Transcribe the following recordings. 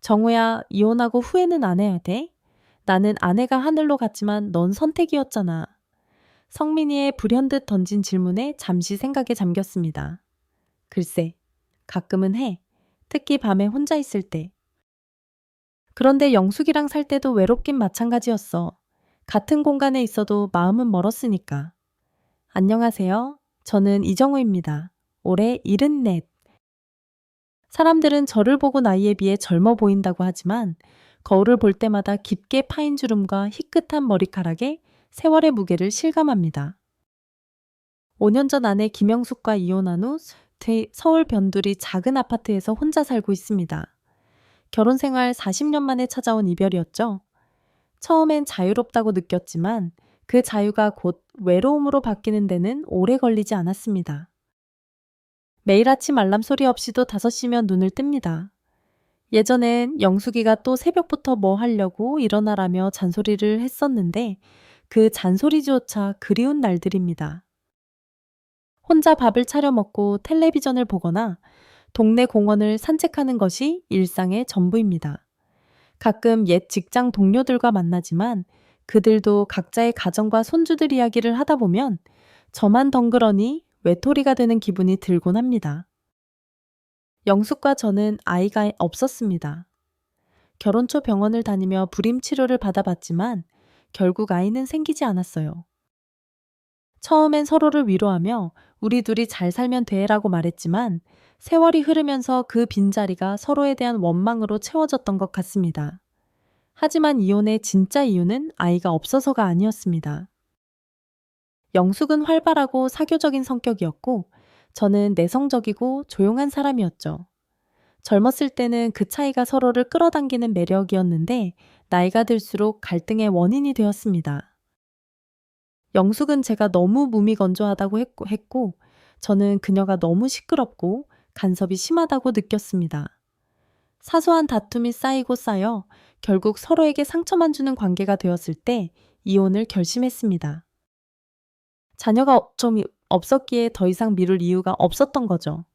정우야, 이혼하고 후회는 안 해야 돼? 나는 아내가 하늘로 갔지만 넌 선택이었잖아. 성민이의 불현듯 던진 질문에 잠시 생각에 잠겼습니다. 글쎄, 가끔은 해. 특히 밤에 혼자 있을 때. 그런데 영숙이랑 살 때도 외롭긴 마찬가지였어. 같은 공간에 있어도 마음은 멀었으니까. 안녕하세요. 저는 이정우입니다. 올해 74. 사람들은 저를 보고 나이에 비해 젊어 보인다고 하지만 거울을 볼 때마다 깊게 파인 주름과 희끗한 머리카락에 세월의 무게를 실감합니다. 5년 전 아내 김영숙과 이혼한 후 서울 변두리 작은 아파트에서 혼자 살고 있습니다. 결혼 생활 40년 만에 찾아온 이별이었죠. 처음엔 자유롭다고 느꼈지만 그 자유가 곧 외로움으로 바뀌는 데는 오래 걸리지 않았습니다. 매일 아침 알람 소리 없이도 5시면 눈을 뜹니다. 예전엔 영숙이가 또 새벽부터 뭐 하려고 일어나라며 잔소리를 했었는데 그 잔소리조차 그리운 날들입니다. 혼자 밥을 차려 먹고 텔레비전을 보거나 동네 공원을 산책하는 것이 일상의 전부입니다. 가끔 옛 직장 동료들과 만나지만 그들도 각자의 가정과 손주들 이야기를 하다 보면 저만 덩그러니 외톨이가 되는 기분이 들곤 합니다. 영숙과 저는 아이가 없었습니다. 결혼 초 병원을 다니며 불임 치료를 받아봤지만 결국 아이는 생기지 않았어요. 처음엔 서로를 위로하며 우리 둘이 잘 살면 돼라고 말했지만 세월이 흐르면서 그 빈자리가 서로에 대한 원망으로 채워졌던 것 같습니다. 하지만 이혼의 진짜 이유는 아이가 없어서가 아니었습니다. 영숙은 활발하고 사교적인 성격이었고 저는 내성적이고 조용한 사람이었죠. 젊었을 때는 그 차이가 서로를 끌어당기는 매력이었는데 나이가 들수록 갈등의 원인이 되었습니다. 영숙은 제가 너무 무미건조하다고 했고, 했고 저는 그녀가 너무 시끄럽고 간섭이 심하다고 느꼈습니다. 사소한 다툼이 쌓이고 쌓여 결국 서로에게 상처만 주는 관계가 되었을 때 이혼을 결심했습니다. 자녀가 좀 없었기에 더 이상 미룰 이유가 없었던 거죠.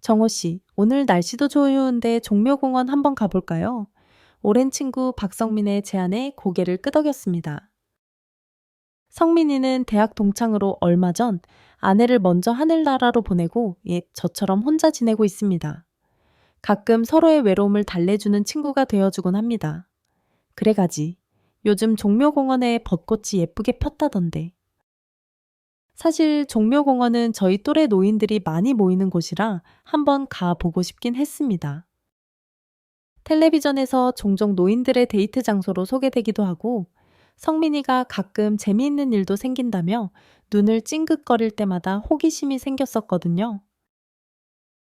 정호 씨, 오늘 날씨도 좋은데 종묘공원 한번 가볼까요? 오랜 친구 박성민의 제안에 고개를 끄덕였습니다. 성민이는 대학 동창으로 얼마 전 아내를 먼저 하늘나라로 보내고 예, 저처럼 혼자 지내고 있습니다. 가끔 서로의 외로움을 달래주는 친구가 되어주곤 합니다. 그래 가지. 요즘 종묘공원에 벚꽃이 예쁘게 폈다던데. 사실 종묘공원은 저희 또래 노인들이 많이 모이는 곳이라 한번 가보고 싶긴 했습니다. 텔레비전에서 종종 노인들의 데이트 장소로 소개되기도 하고 성민이가 가끔 재미있는 일도 생긴다며 눈을 찡긋거릴 때마다 호기심이 생겼었거든요.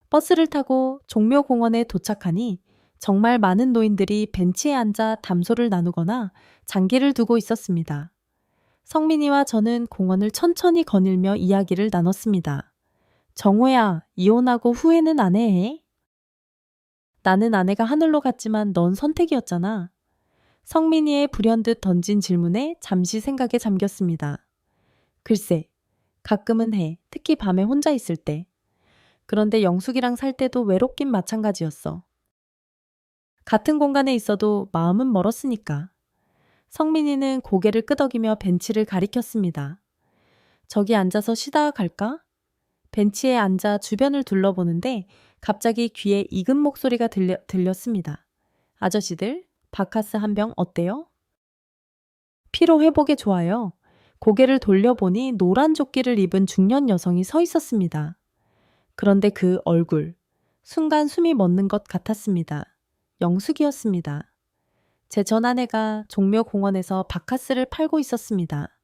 버스를 타고 종묘공원에 도착하니 정말 많은 노인들이 벤치에 앉아 담소를 나누거나 장기를 두고 있었습니다. 성민이와 저는 공원을 천천히 거닐며 이야기를 나눴습니다. 정호야, 이혼하고 후회는 안 해? 나는 아내가 하늘로 갔지만 넌 선택이었잖아. 성민이의 불현듯 던진 질문에 잠시 생각에 잠겼습니다. 글쎄, 가끔은 해. 특히 밤에 혼자 있을 때. 그런데 영숙이랑 살 때도 외롭긴 마찬가지였어. 같은 공간에 있어도 마음은 멀었으니까. 성민이는 고개를 끄덕이며 벤치를 가리켰습니다. 저기 앉아서 쉬다가 갈까? 벤치에 앉아 주변을 둘러보는데 갑자기 귀에 익은 목소리가 들려, 들렸습니다. 아저씨들, 바카스 한 병 어때요? 피로 회복에 좋아요. 고개를 돌려보니 노란 조끼를 입은 중년 여성이 서 있었습니다. 그런데 그 얼굴, 순간 숨이 멎는 것 같았습니다. 영숙이었습니다. 제 전아내가 종묘공원에서 바카스를 팔고 있었습니다.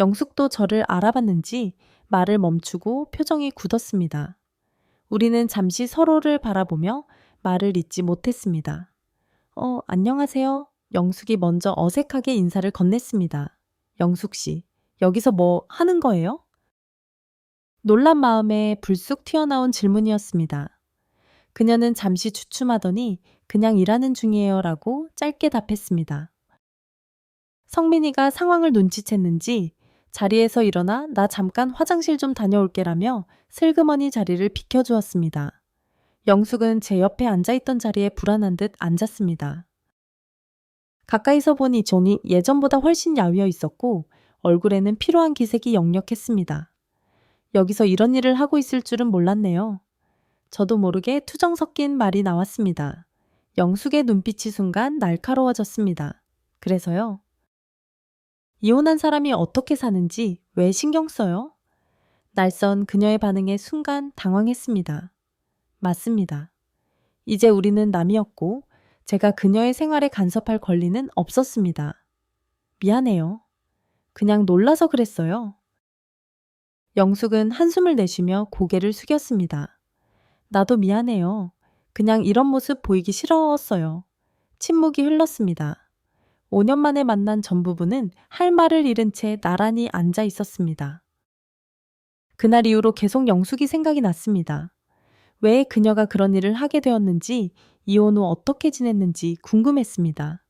영숙도 저를 알아봤는지 말을 멈추고 표정이 굳었습니다. 우리는 잠시 서로를 바라보며 말을 잇지 못했습니다. 어, 안녕하세요. 영숙이 먼저 어색하게 인사를 건넸습니다. 영숙 씨, 여기서 뭐 하는 거예요? 놀란 마음에 불쑥 튀어나온 질문이었습니다. 그녀는 잠시 주춤하더니 그냥 일하는 중이에요 라고 짧게 답했습니다. 성민이가 상황을 눈치챘는지 자리에서 일어나 나 잠깐 화장실 좀 다녀올게라며 슬그머니 자리를 비켜주었습니다. 영숙은 제 옆에 앉아있던 자리에 불안한 듯 앉았습니다. 가까이서 보니 존이 예전보다 훨씬 야위어 있었고 얼굴에는 피로한 기색이 역력했습니다. 여기서 이런 일을 하고 있을 줄은 몰랐네요. 저도 모르게 투정 섞인 말이 나왔습니다. 영숙의 눈빛이 순간 날카로워졌습니다. 그래서요. 이혼한 사람이 어떻게 사는지 왜 신경 써요? 날선 그녀의 반응에 순간 당황했습니다. 맞습니다. 이제 우리는 남이었고 제가 그녀의 생활에 간섭할 권리는 없었습니다. 미안해요. 그냥 놀라서 그랬어요. 영숙은 한숨을 내쉬며 고개를 숙였습니다. 나도 미안해요. 그냥 이런 모습 보이기 싫었어요. 침묵이 흘렀습니다. 5년 만에 만난 전 부부는 할 말을 잃은 채 나란히 앉아 있었습니다. 그날 이후로 계속 영숙이 생각이 났습니다. 왜 그녀가 그런 일을 하게 되었는지, 이혼 후 어떻게 지냈는지 궁금했습니다.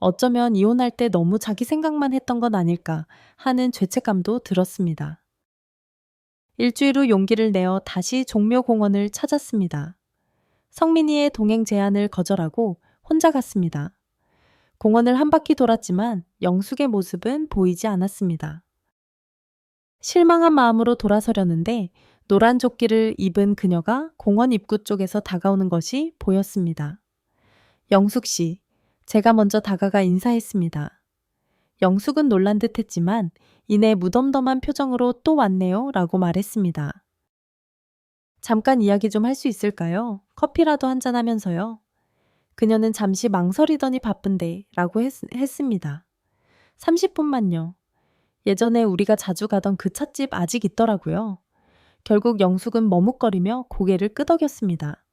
어쩌면 이혼할 때 너무 자기 생각만 했던 건 아닐까 하는 죄책감도 들었습니다. 일주일 후 용기를 내어 다시 종묘공원을 찾았습니다. 성민이의 동행 제안을 거절하고 혼자 갔습니다. 공원을 한 바퀴 돌았지만 영숙의 모습은 보이지 않았습니다. 실망한 마음으로 돌아서려는데 노란 조끼를 입은 그녀가 공원 입구 쪽에서 다가오는 것이 보였습니다. 영숙 씨, 제가 먼저 다가가 인사했습니다. 영숙은 놀란 듯 했지만 이내 무덤덤한 표정으로 또 왔네요 라고 말했습니다. 잠깐 이야기 좀 할 수 있을까요? 커피라도 한잔 하면서요. 그녀는 잠시 망설이더니 바쁜데 라고 했, 했습니다. 30분만요. 예전에 우리가 자주 가던 그 찻집 아직 있더라고요. 결국 영숙은 머뭇거리며 고개를 끄덕였습니다.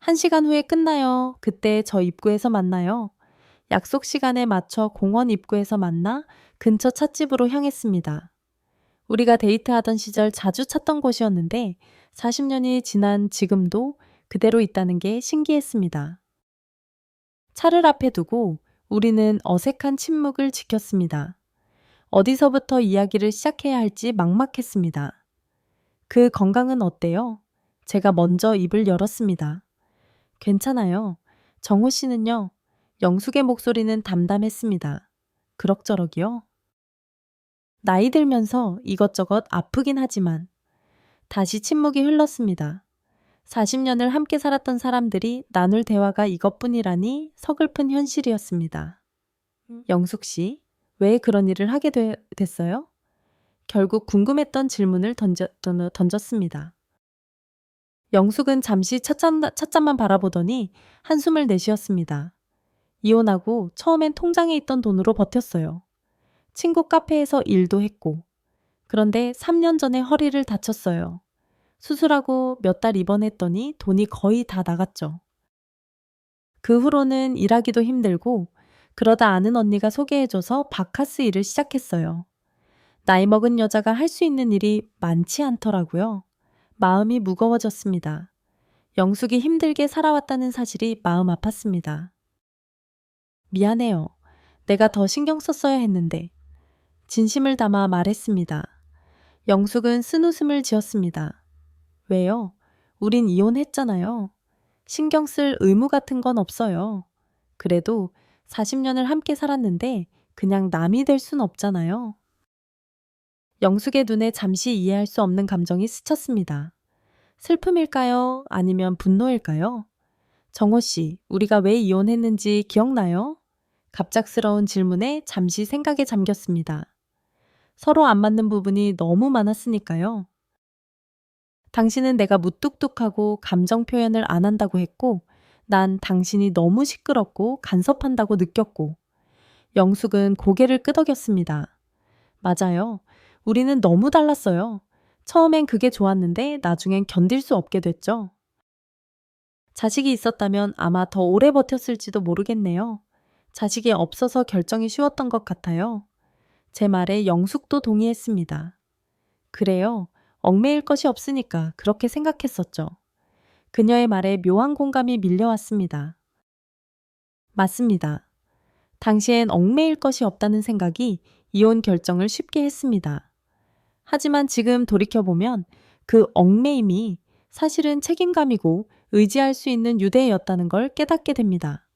한 시간 후에 끝나요. 그때 저 입구에서 만나요. 약속 시간에 맞춰 공원 입구에서 만나 근처 찻집으로 향했습니다. 우리가 데이트하던 시절 자주 찾던 곳이었는데 40년이 지난 지금도 그대로 있다는 게 신기했습니다. 차를 앞에 두고 우리는 어색한 침묵을 지켰습니다. 어디서부터 이야기를 시작해야 할지 막막했습니다. 그 건강은 어때요? 제가 먼저 입을 열었습니다. 괜찮아요. 정호 씨는요? 영숙의 목소리는 담담했습니다. 그럭저럭이요? 나이 들면서 이것저것 아프긴 하지만 다시 침묵이 흘렀습니다. 40년을 함께 살았던 사람들이 나눌 대화가 이것뿐이라니 서글픈 현실이었습니다. 음. 영숙 씨, 왜 그런 일을 하게 되, 됐어요? 결국 궁금했던 질문을 던져, 던졌습니다. 영숙은 잠시 찻잔, 찻잔만 바라보더니 한숨을 내쉬었습니다. 이혼하고 처음엔 통장에 있던 돈으로 버텼어요. 친구 카페에서 일도 했고. 그런데 3년 전에 허리를 다쳤어요. 수술하고 몇 달 입원했더니 돈이 거의 다 나갔죠. 그 후로는 일하기도 힘들고 그러다 아는 언니가 소개해줘서 바카스 일을 시작했어요. 나이 먹은 여자가 할 수 있는 일이 많지 않더라고요. 마음이 무거워졌습니다. 영숙이 힘들게 살아왔다는 사실이 마음 아팠습니다. 미안해요. 내가 더 신경 썼어야 했는데. 진심을 담아 말했습니다. 영숙은 쓴웃음을 지었습니다. 왜요? 우린 이혼했잖아요. 신경 쓸 의무 같은 건 없어요. 그래도 40년을 함께 살았는데 그냥 남이 될 순 없잖아요. 영숙의 눈에 잠시 이해할 수 없는 감정이 스쳤습니다. 슬픔일까요? 아니면 분노일까요? 정호 씨, 우리가 왜 이혼했는지 기억나요? 갑작스러운 질문에 잠시 생각에 잠겼습니다. 서로 안 맞는 부분이 너무 많았으니까요. 당신은 내가 무뚝뚝하고 감정 표현을 안 한다고 했고, 난 당신이 너무 시끄럽고 간섭한다고 느꼈고, 영숙은 고개를 끄덕였습니다. 맞아요. 우리는 너무 달랐어요. 처음엔 그게 좋았는데 나중엔 견딜 수 없게 됐죠. 자식이 있었다면 아마 더 오래 버텼을지도 모르겠네요. 자식이 없어서 결정이 쉬웠던 것 같아요. 제 말에 영숙도 동의했습니다. 그래요. 얽매일 것이 없으니까 그렇게 생각했었죠. 그녀의 말에 묘한 공감이 밀려왔습니다. 맞습니다. 당시엔 얽매일 것이 없다는 생각이 이혼 결정을 쉽게 했습니다. 하지만 지금 돌이켜보면 그 얽매임이 사실은 책임감이고 의지할 수 있는 유대였다는 걸 깨닫게 됩니다.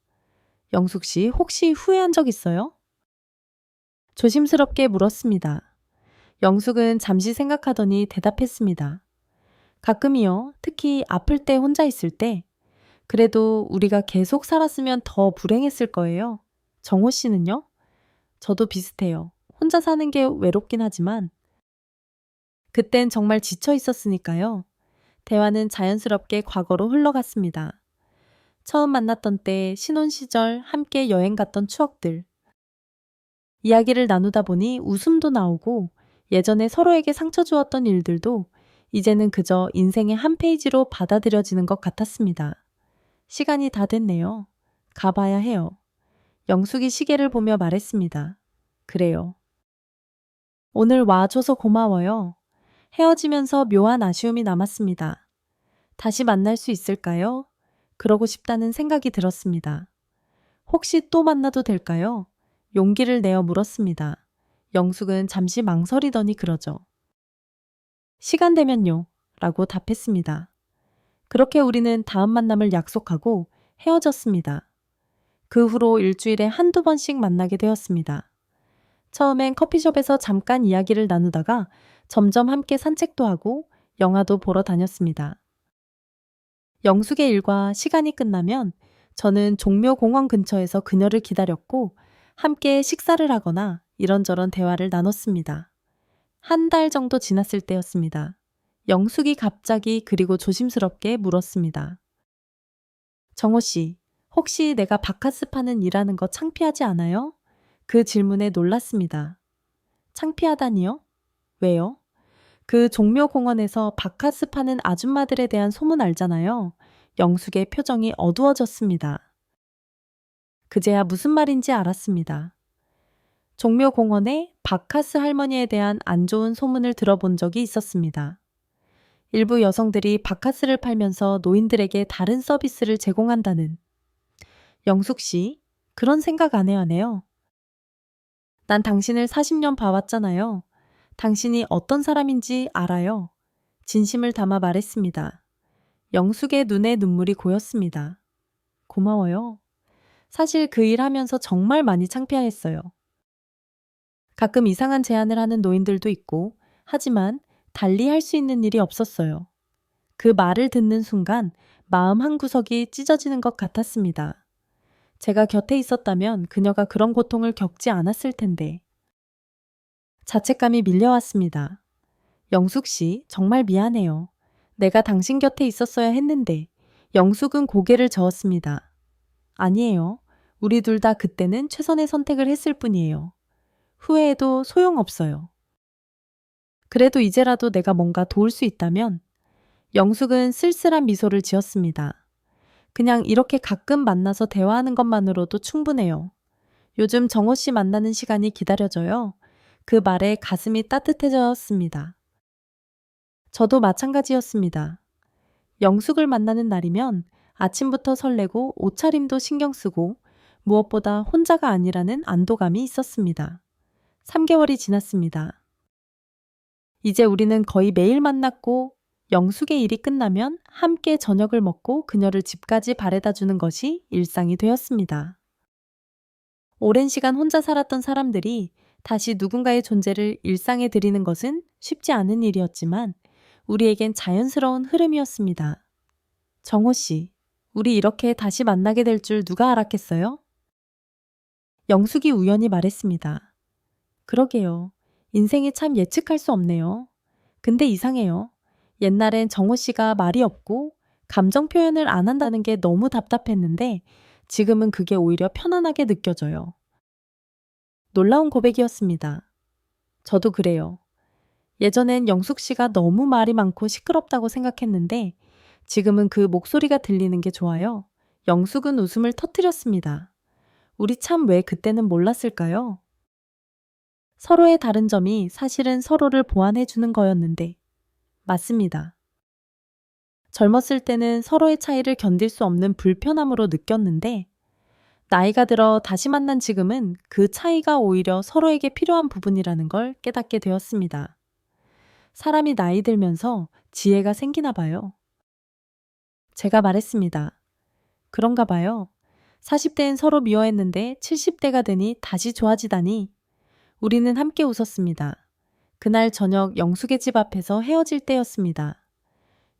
영숙 씨, 혹시 후회한 적 있어요? 조심스럽게 물었습니다. 영숙은 잠시 생각하더니 대답했습니다. 가끔이요. 특히 아플 때 혼자 있을 때. 그래도 우리가 계속 살았으면 더 불행했을 거예요. 정호 씨는요? 저도 비슷해요. 혼자 사는 게 외롭긴 하지만 그땐 정말 지쳐 있었으니까요. 대화는 자연스럽게 과거로 흘러갔습니다. 처음 만났던 때 신혼 시절 함께 여행 갔던 추억들. 이야기를 나누다 보니 웃음도 나오고 예전에 서로에게 상처 주었던 일들도 이제는 그저 인생의 한 페이지로 받아들여지는 것 같았습니다. 시간이 다 됐네요. 가봐야 해요. 영숙이 시계를 보며 말했습니다. 그래요. 오늘 와줘서 고마워요. 헤어지면서 묘한 아쉬움이 남았습니다. 다시 만날 수 있을까요? 그러고 싶다는 생각이 들었습니다. 혹시 또 만나도 될까요? 용기를 내어 물었습니다. 영숙은 잠시 망설이더니 그러죠. 시간 되면요. 라고 답했습니다. 그렇게 우리는 다음 만남을 약속하고 헤어졌습니다. 그 후로 일주일에 한두 번씩 만나게 되었습니다. 처음엔 커피숍에서 잠깐 이야기를 나누다가 점점 함께 산책도 하고 영화도 보러 다녔습니다. 영숙의 일과 시간이 끝나면 저는 종묘공원 근처에서 그녀를 기다렸고 함께 식사를 하거나 이런저런 대화를 나눴습니다. 한 달 정도 지났을 때였습니다. 영숙이 갑자기 그리고 조심스럽게 물었습니다. 정호 씨, 혹시 내가 바카스 파는 일하는 거 창피하지 않아요? 그 질문에 놀랐습니다. 창피하다니요? 왜요? 그 종묘공원에서 바카스 파는 아줌마들에 대한 소문 알잖아요. 영숙의 표정이 어두워졌습니다. 그제야 무슨 말인지 알았습니다. 종묘공원에 바카스 할머니에 대한 안 좋은 소문을 들어본 적이 있었습니다. 일부 여성들이 바카스를 팔면서 노인들에게 다른 서비스를 제공한다는. 영숙 씨, 그런 생각 안 해야 하네요. 난 당신을 40년 봐왔잖아요. 당신이 어떤 사람인지 알아요. 진심을 담아 말했습니다. 영숙의 눈에 눈물이 고였습니다. 고마워요. 사실 그 일 하면서 정말 많이 창피했어요. 가끔 이상한 제안을 하는 노인들도 있고, 하지만 달리 할 수 있는 일이 없었어요. 그 말을 듣는 순간 마음 한구석이 찢어지는 것 같았습니다. 제가 곁에 있었다면 그녀가 그런 고통을 겪지 않았을 텐데. 자책감이 밀려왔습니다. 영숙 씨, 정말 미안해요. 내가 당신 곁에 있었어야 했는데, 영숙은 고개를 저었습니다. 아니에요. 우리 둘 다 그때는 최선의 선택을 했을 뿐이에요. 후회해도 소용없어요. 그래도 이제라도 내가 뭔가 도울 수 있다면, 영숙은 쓸쓸한 미소를 지었습니다. 그냥 이렇게 가끔 만나서 대화하는 것만으로도 충분해요. 요즘 정호 씨 만나는 시간이 기다려져요. 그 말에 가슴이 따뜻해졌습니다. 저도 마찬가지였습니다. 영숙을 만나는 날이면 아침부터 설레고 옷차림도 신경 쓰고 무엇보다 혼자가 아니라는 안도감이 있었습니다. 3개월이 지났습니다. 이제 우리는 거의 매일 만났고 영숙의 일이 끝나면 함께 저녁을 먹고 그녀를 집까지 바래다 주는 것이 일상이 되었습니다. 오랜 시간 혼자 살았던 사람들이 다시 누군가의 존재를 일상에 들이는 것은 쉽지 않은 일이었지만 우리에겐 자연스러운 흐름이었습니다. 정호 씨, 우리 이렇게 다시 만나게 될 줄 누가 알았겠어요? 영숙이 우연히 말했습니다. 그러게요. 인생이 참 예측할 수 없네요. 근데 이상해요. 옛날엔 정호 씨가 말이 없고 감정 표현을 안 한다는 게 너무 답답했는데 지금은 그게 오히려 편안하게 느껴져요. 놀라운 고백이었습니다. 저도 그래요. 예전엔 영숙 씨가 너무 말이 많고 시끄럽다고 생각했는데 지금은 그 목소리가 들리는 게 좋아요. 영숙은 웃음을 터뜨렸습니다. 우리 참 왜 그때는 몰랐을까요? 서로의 다른 점이 사실은 서로를 보완해 주는 거였는데. 맞습니다. 젊었을 때는 서로의 차이를 견딜 수 없는 불편함으로 느꼈는데 나이가 들어 다시 만난 지금은 그 차이가 오히려 서로에게 필요한 부분이라는 걸 깨닫게 되었습니다. 사람이 나이 들면서 지혜가 생기나 봐요. 제가 말했습니다. 그런가 봐요. 40대엔 서로 미워했는데 70대가 되니 다시 좋아지다니. 우리는 함께 웃었습니다. 그날 저녁 영숙의 집 앞에서 헤어질 때였습니다.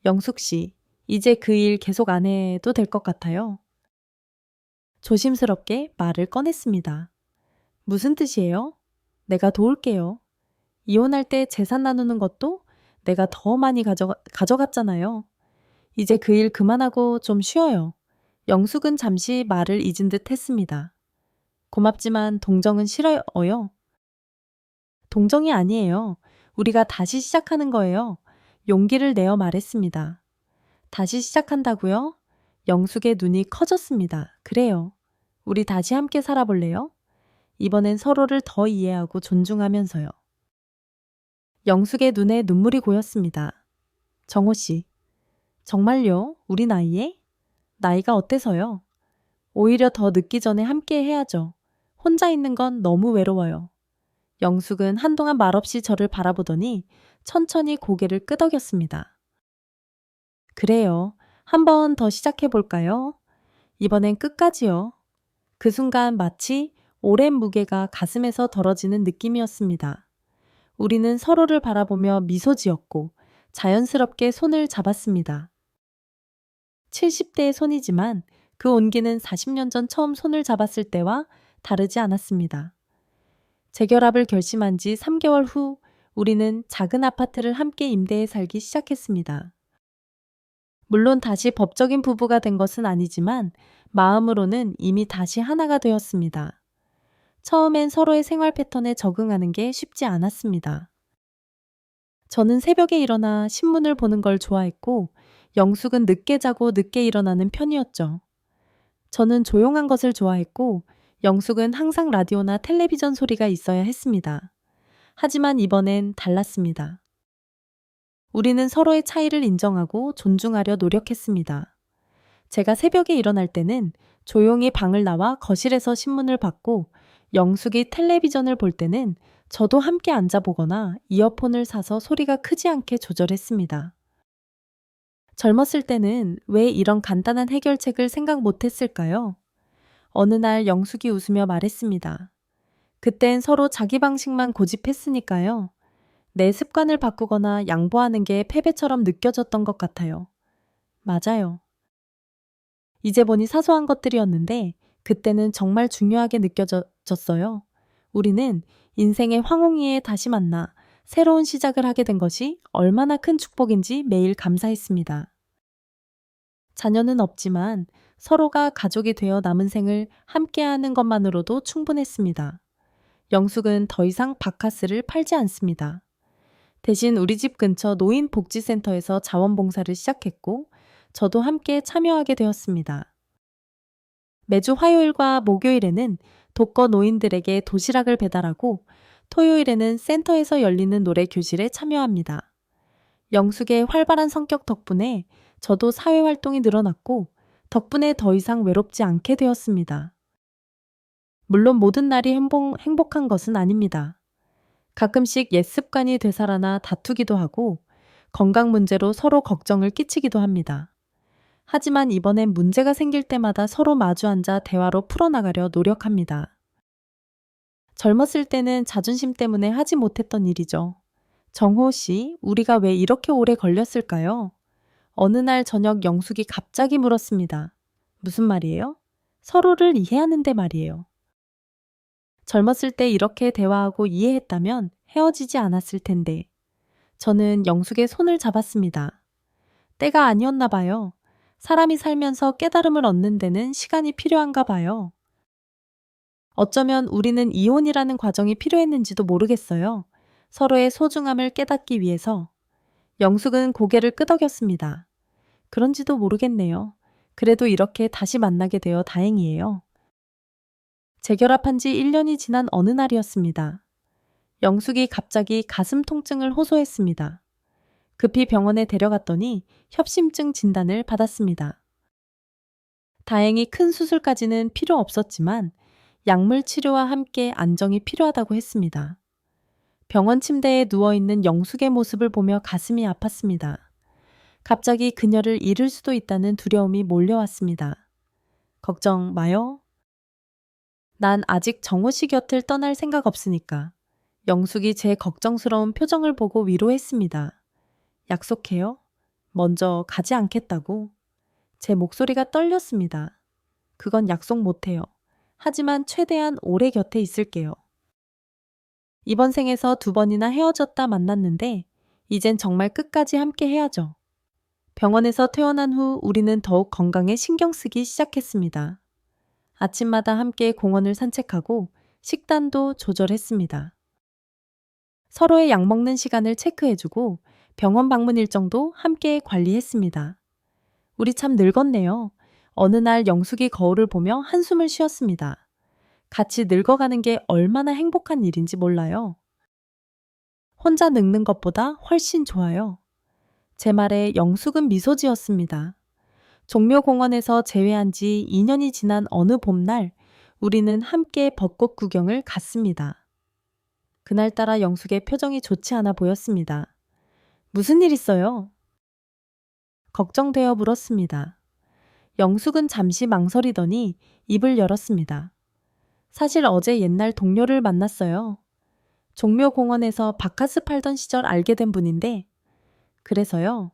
영숙 씨, 이제 그 일 계속 안 해도 될 것 같아요. 조심스럽게 말을 꺼냈습니다. 무슨 뜻이에요? 내가 도울게요. 이혼할 때 재산 나누는 것도 내가 더 많이 가져, 가져갔잖아요. 이제 그 일 그만하고 좀 쉬어요. 영숙은 잠시 말을 잊은 듯 했습니다. 고맙지만 동정은 싫어요. 동정이 아니에요. 우리가 다시 시작하는 거예요. 용기를 내어 말했습니다. 다시 시작한다고요? 영숙의 눈이 커졌습니다. 그래요. 우리 다시 함께 살아볼래요? 이번엔 서로를 더 이해하고 존중하면서요. 영숙의 눈에 눈물이 고였습니다. 정호 씨. 정말요? 우리 나이에? 나이가 어때서요? 오히려 더 늦기 전에 함께 해야죠. 혼자 있는 건 너무 외로워요. 영숙은 한동안 말없이 저를 바라보더니 천천히 고개를 끄덕였습니다. 그래요. 한 번 더 시작해 볼까요? 이번엔 끝까지요. 그 순간 마치 오랜 무게가 가슴에서 덜어지는 느낌이었습니다. 우리는 서로를 바라보며 미소 지었고 자연스럽게 손을 잡았습니다. 70대의 손이지만 그 온기는 40년 전 처음 손을 잡았을 때와 다르지 않았습니다. 재결합을 결심한 지 3개월 후 우리는 작은 아파트를 함께 임대해 살기 시작했습니다. 물론 다시 법적인 부부가 된 것은 아니지만 마음으로는 이미 다시 하나가 되었습니다. 처음엔 서로의 생활 패턴에 적응하는 게 쉽지 않았습니다. 저는 새벽에 일어나 신문을 보는 걸 좋아했고 영숙은 늦게 자고 늦게 일어나는 편이었죠. 저는 조용한 것을 좋아했고 영숙은 항상 라디오나 텔레비전 소리가 있어야 했습니다. 하지만 이번엔 달랐습니다. 우리는 서로의 차이를 인정하고 존중하려 노력했습니다. 제가 새벽에 일어날 때는 조용히 방을 나와 거실에서 신문을 받고 영숙이 텔레비전을 볼 때는 저도 함께 앉아보거나 이어폰을 사서 소리가 크지 않게 조절했습니다. 젊었을 때는 왜 이런 간단한 해결책을 생각 못 했을까요? 어느 날 영숙이 웃으며 말했습니다. 그땐 서로 자기 방식만 고집했으니까요. 내 습관을 바꾸거나 양보하는 게 패배처럼 느껴졌던 것 같아요. 맞아요. 이제 보니 사소한 것들이었는데 그때는 정말 중요하게 느껴졌어요. 우리는 인생의 황홍이에 다시 만나 새로운 시작을 하게 된 것이 얼마나 큰 축복인지 매일 감사했습니다. 자녀는 없지만 서로가 가족이 되어 남은 생을 함께하는 것만으로도 충분했습니다. 영숙은 더 이상 바카스를 팔지 않습니다. 대신 우리 집 근처 노인복지센터에서 자원봉사를 시작했고, 저도 함께 참여하게 되었습니다. 매주 화요일과 목요일에는 독거 노인들에게 도시락을 배달하고 토요일에는 센터에서 열리는 노래 교실에 참여합니다. 영숙의 활발한 성격 덕분에 저도 사회 활동이 늘어났고 덕분에 더 이상 외롭지 않게 되었습니다. 물론 모든 날이 행복, 행복한 것은 아닙니다. 가끔씩 옛 습관이 되살아나 다투기도 하고 건강 문제로 서로 걱정을 끼치기도 합니다. 하지만 이번엔 문제가 생길 때마다 서로 마주 앉아 대화로 풀어나가려 노력합니다. 젊었을 때는 자존심 때문에 하지 못했던 일이죠. 정호 씨, 우리가 왜 이렇게 오래 걸렸을까요? 어느 날 저녁 영숙이 갑자기 물었습니다. 무슨 말이에요? 서로를 이해하는데 말이에요. 젊었을 때 이렇게 대화하고 이해했다면 헤어지지 않았을 텐데. 저는 영숙의 손을 잡았습니다. 때가 아니었나 봐요. 사람이 살면서 깨달음을 얻는 데는 시간이 필요한가 봐요. 어쩌면 우리는 이혼이라는 과정이 필요했는지도 모르겠어요. 서로의 소중함을 깨닫기 위해서. 영숙은 고개를 끄덕였습니다. 그런지도 모르겠네요. 그래도 이렇게 다시 만나게 되어 다행이에요. 재결합한 지 1년이 지난 어느 날이었습니다. 영숙이 갑자기 가슴 통증을 호소했습니다. 급히 병원에 데려갔더니 협심증 진단을 받았습니다. 다행히 큰 수술까지는 필요 없었지만 약물 치료와 함께 안정이 필요하다고 했습니다. 병원 침대에 누워있는 영숙의 모습을 보며 가슴이 아팠습니다. 갑자기 그녀를 잃을 수도 있다는 두려움이 몰려왔습니다. 걱정 마요. 난 아직 정호 씨 곁을 떠날 생각 없으니까. 영숙이 제 걱정스러운 표정을 보고 위로했습니다. 약속해요? 먼저 가지 않겠다고. 제 목소리가 떨렸습니다. 그건 약속 못해요. 하지만 최대한 오래 곁에 있을게요. 이번 생에서 두 번이나 헤어졌다 만났는데, 이젠 정말 끝까지 함께 해야죠. 병원에서 퇴원한 후 우리는 더욱 건강에 신경 쓰기 시작했습니다. 아침마다 함께 공원을 산책하고 식단도 조절했습니다. 서로의 약 먹는 시간을 체크해주고 병원 방문 일정도 함께 관리했습니다. 우리 참 늙었네요. 어느 날 영숙이 거울을 보며 한숨을 쉬었습니다. 같이 늙어가는 게 얼마나 행복한 일인지 몰라요. 혼자 늙는 것보다 훨씬 좋아요. 제 말에 영숙은 미소 지었습니다. 종묘공원에서 재회한 지 2년이 지난 어느 봄날 우리는 함께 벚꽃 구경을 갔습니다. 그날따라 영숙의 표정이 좋지 않아 보였습니다. 무슨 일 있어요? 걱정되어 물었습니다. 영숙은 잠시 망설이더니 입을 열었습니다. 사실 어제 옛날 동료를 만났어요. 종묘공원에서 바카스 팔던 시절 알게 된 분인데, 그래서요.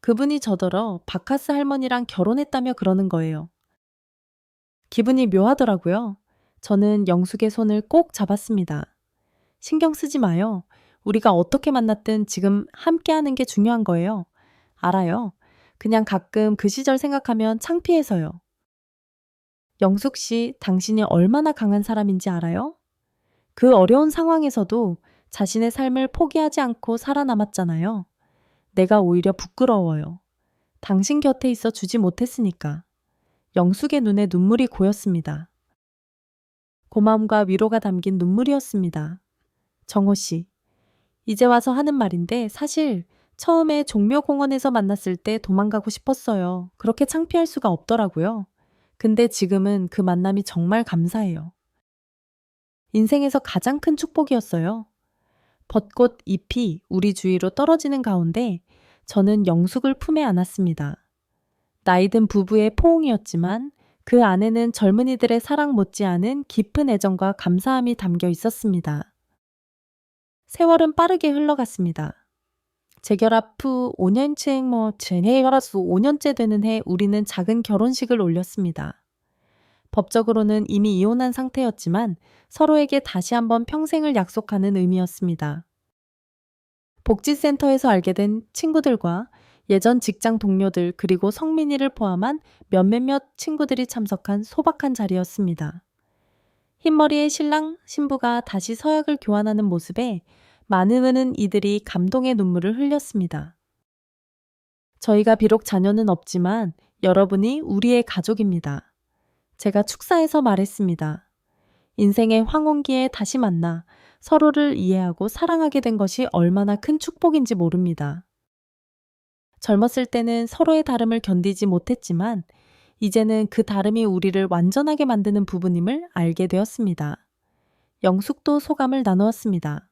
그분이 저더러 바카스 할머니랑 결혼했다며 그러는 거예요. 기분이 묘하더라고요. 저는 영숙의 손을 꼭 잡았습니다. 신경 쓰지 마요. 우리가 어떻게 만났든 지금 함께 하는 게 중요한 거예요. 알아요. 그냥 가끔 그 시절 생각하면 창피해서요. 영숙 씨, 당신이 얼마나 강한 사람인지 알아요? 그 어려운 상황에서도 자신의 삶을 포기하지 않고 살아남았잖아요. 내가 오히려 부끄러워요. 당신 곁에 있어 주지 못했으니까. 영숙의 눈에 눈물이 고였습니다. 고마움과 위로가 담긴 눈물이었습니다. 정호 씨. 이제 와서 하는 말인데 사실 처음에 종묘공원에서 만났을 때 도망가고 싶었어요. 그렇게 창피할 수가 없더라고요. 근데 지금은 그 만남이 정말 감사해요. 인생에서 가장 큰 축복이었어요. 벚꽃 잎이 우리 주위로 떨어지는 가운데 저는 영숙을 품에 안았습니다. 나이든 부부의 포옹이었지만 그 안에는 젊은이들의 사랑 못지않은 깊은 애정과 감사함이 담겨 있었습니다. 세월은 빠르게 흘러갔습니다. 재결합 후 5년째 뭐 재결합 후 5년째 되는 해 우리는 작은 결혼식을 올렸습니다. 법적으로는 이미 이혼한 상태였지만 서로에게 다시 한번 평생을 약속하는 의미였습니다. 복지센터에서 알게 된 친구들과 예전 직장 동료들 그리고 성민이를 포함한 몇몇몇 친구들이 참석한 소박한 자리였습니다. 흰머리의 신랑, 신부가 다시 서약을 교환하는 모습에 많은 이들이 감동의 눈물을 흘렸습니다. 저희가 비록 자녀는 없지만 여러분이 우리의 가족입니다. 제가 축사에서 말했습니다. 인생의 황혼기에 다시 만나 서로를 이해하고 사랑하게 된 것이 얼마나 큰 축복인지 모릅니다. 젊었을 때는 서로의 다름을 견디지 못했지만 이제는 그 다름이 우리를 완전하게 만드는 부분임을 알게 되었습니다. 영숙도 소감을 나누었습니다.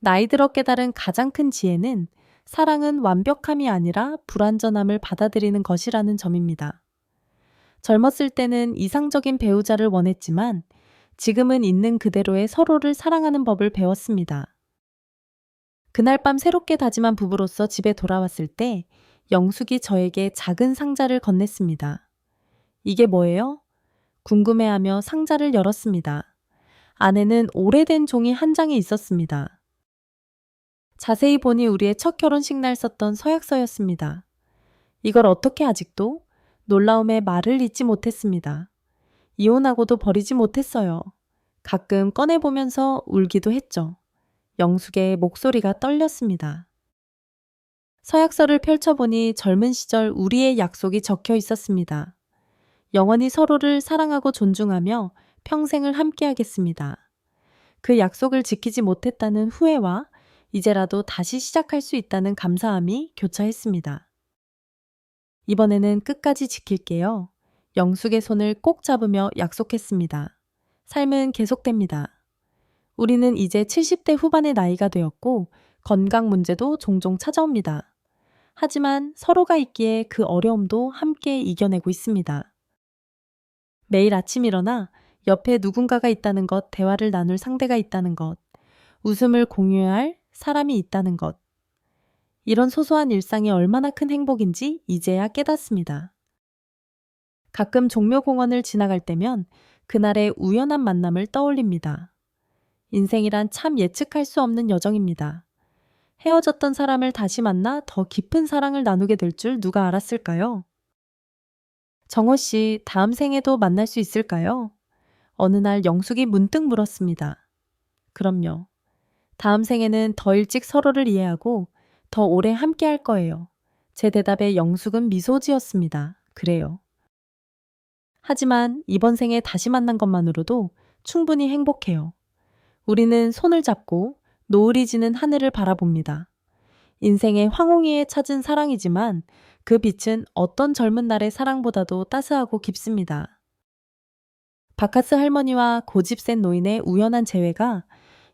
나이 들어 깨달은 가장 큰 지혜는 사랑은 완벽함이 아니라 불완전함을 받아들이는 것이라는 점입니다. 젊었을 때는 이상적인 배우자를 원했지만 지금은 있는 그대로의 서로를 사랑하는 법을 배웠습니다. 그날 밤 새롭게 다짐한 부부로서 집에 돌아왔을 때 영숙이 저에게 작은 상자를 건넸습니다. 이게 뭐예요? 궁금해하며 상자를 열었습니다. 안에는 오래된 종이 한 장이 있었습니다. 자세히 보니 우리의 첫 결혼식 날 썼던 서약서였습니다. 이걸 어떻게 아직도? 놀라움에 말을 잇지 못했습니다. 이혼하고도 버리지 못했어요. 가끔 꺼내보면서 울기도 했죠. 영숙의 목소리가 떨렸습니다. 서약서를 펼쳐보니 젊은 시절 우리의 약속이 적혀 있었습니다. 영원히 서로를 사랑하고 존중하며 평생을 함께하겠습니다. 그 약속을 지키지 못했다는 후회와 이제라도 다시 시작할 수 있다는 감사함이 교차했습니다. 이번에는 끝까지 지킬게요. 영숙의 손을 꼭 잡으며 약속했습니다. 삶은 계속됩니다. 우리는 이제 70대 후반의 나이가 되었고 건강 문제도 종종 찾아옵니다. 하지만 서로가 있기에 그 어려움도 함께 이겨내고 있습니다. 매일 아침 일어나 옆에 누군가가 있다는 것, 대화를 나눌 상대가 있다는 것, 웃음을 공유해야 할 사람이 있다는 것. 이런 소소한 일상이 얼마나 큰 행복인지 이제야 깨닫습니다. 가끔 종묘공원을 지나갈 때면 그날의 우연한 만남을 떠올립니다. 인생이란 참 예측할 수 없는 여정입니다. 헤어졌던 사람을 다시 만나 더 깊은 사랑을 나누게 될 줄 누가 알았을까요? 정호 씨, 다음 생에도 만날 수 있을까요? 어느 날 영숙이 문득 물었습니다. 그럼요. 다음 생에는 더 일찍 서로를 이해하고 더 오래 함께 할 거예요. 제 대답에 영숙은 미소 지었습니다. 그래요. 하지만 이번 생에 다시 만난 것만으로도 충분히 행복해요. 우리는 손을 잡고 노을이 지는 하늘을 바라봅니다. 인생의 황홍이에 찾은 사랑이지만 그 빛은 어떤 젊은 날의 사랑보다도 따스하고 깊습니다. 바카스 할머니와 고집 센 노인의 우연한 재회가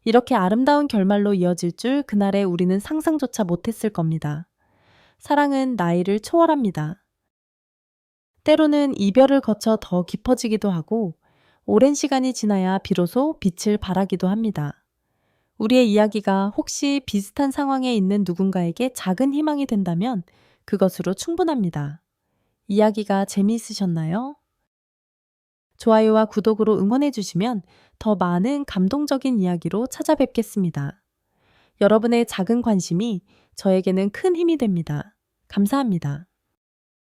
이렇게 아름다운 결말로 이어질 줄 그날에 우리는 상상조차 못했을 겁니다. 사랑은 나이를 초월합니다. 때로는 이별을 거쳐 더 깊어지기도 하고 오랜 시간이 지나야 비로소 빛을 발하기도 합니다. 우리의 이야기가 혹시 비슷한 상황에 있는 누군가에게 작은 희망이 된다면 그것으로 충분합니다. 이야기가 재미있으셨나요? 좋아요와 구독으로 응원해 주시면 더 많은 감동적인 이야기로 찾아뵙겠습니다. 여러분의 작은 관심이 저에게는 큰 힘이 됩니다. 감사합니다.